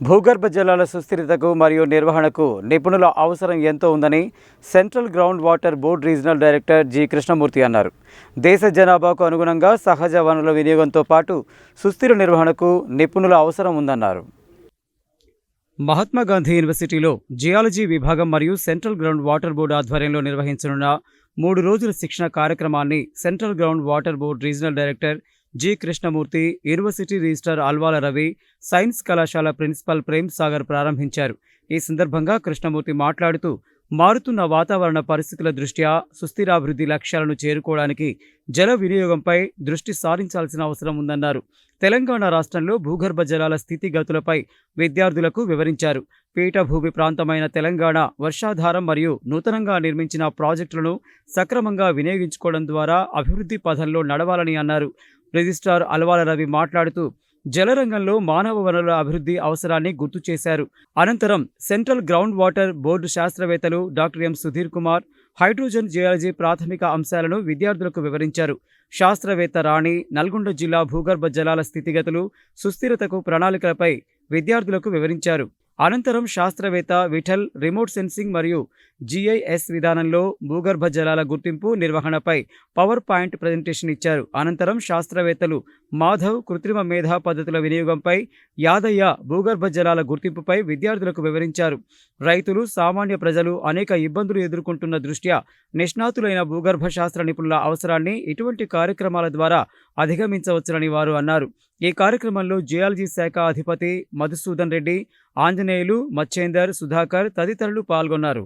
భూగర్భ జలాల సుస్థిరతకు మరియు నిర్వహణకు నిపుణుల అవసరం ఎంతో ఉందని central ground water board regional director G. Krishnamurthy అన్నారు. దేశ జనాభాకు అనుగుణంగా సహజ వనరుల వినియోగంతో పాటు సుస్థిర నిర్వహణకు నిపుణుల అవసరం ఉందన్నారు. మహాత్మా గాంధీ యూనివర్సిటీలో జియాలజీ విభాగం మరియు సెంట్రల్ గ్రౌండ్ వాటర్ బోర్డు ఆధ్వర్యంలో నిర్వహించనున్న మూడు రోజుల శిక్షణ కార్యక్రమాన్ని central ground water board regional director G Krishnamurthy university registrar Alwala Ravi science కళాశాల ప్రిన్సిపల్ ప్రేమ్ సాగర్ ప్రారంభించారు. ఈ సందర్భంగా కృష్ణమూర్తి మాట్లాడుతూ మారుతున్న వాతావరణ పరిస్థితుల దృష్ట్యా సుస్థిరాభివృద్ధి లక్ష్యాలను చేరుకోవడానికి జల వినియోగంపై దృష్టి సారించాల్సిన అవసరం ఉందన్నారు. తెలంగాణ రాష్ట్రంలో భూగర్భ జలాల స్థితిగతులపై విద్యార్థులకు వివరించారు. పీఠభూమి ప్రాంతమైన తెలంగాణ వర్షాధారం మరియు నూతనంగా నిర్మించిన ప్రాజెక్టులను సక్రమంగా వినియోగించుకోవడం ద్వారా అభివృద్ధి పథంలో నడవాలని అన్నారు. రిజిస్ట్రార్ అల్వాల రవి మాట్లాడుతూ జలరంగంలో మానవ వనరుల అభివృద్ధి అవసరాన్ని గుర్తు చేశారు. అనంతరం సెంట్రల్ గ్రౌండ్ వాటర్ బోర్డు శాస్త్రవేత్తలు doctor M Sudhir Kumar hydrogen geology ప్రాథమిక అంశాలను విద్యార్థులకు వివరించారు. శాస్త్రవేత్త రాణి నల్గొండ జిల్లా భూగర్భ జలాల స్థితిగతులు సుస్థిరతకు ప్రణాళికలపై విద్యార్థులకు వివరించారు. అనంతరం శాస్త్రవేత్త విఠల్ రిమోట్ సెన్సింగ్ మరియు జిఐఎస్ విధానంలో భూగర్భ జలాల గుర్తింపు నిర్వహణపై పవర్ పాయింట్ ప్రజెంటేషన్ ఇచ్చారు. అనంతరం శాస్త్రవేత్తలు మాధవ్ కృత్రిమ మేధా పద్ధతుల వినియోగంపై యాదయ్య భూగర్భ జలాల గుర్తింపుపై విద్యార్థులకు వివరించారు. రైతులు సామాన్య ప్రజలు అనేక ఇబ్బందులు ఎదుర్కొంటున్న దృష్ట్యా నిష్ణాతులైన భూగర్భ శాస్త్ర నిపుణుల అవసరాన్ని ఇటువంటి కార్యక్రమాల ద్వారా అధిగమించవచ్చునని వారు అన్నారు. ఈ కార్యక్రమంలో జియాలజీ శాఖ అధిపతి మధుసూదన్ రెడ్డి ఆంజనేయులు మచ్చేందర్ సుధాకర్ తదితరులు పాల్గొన్నారు.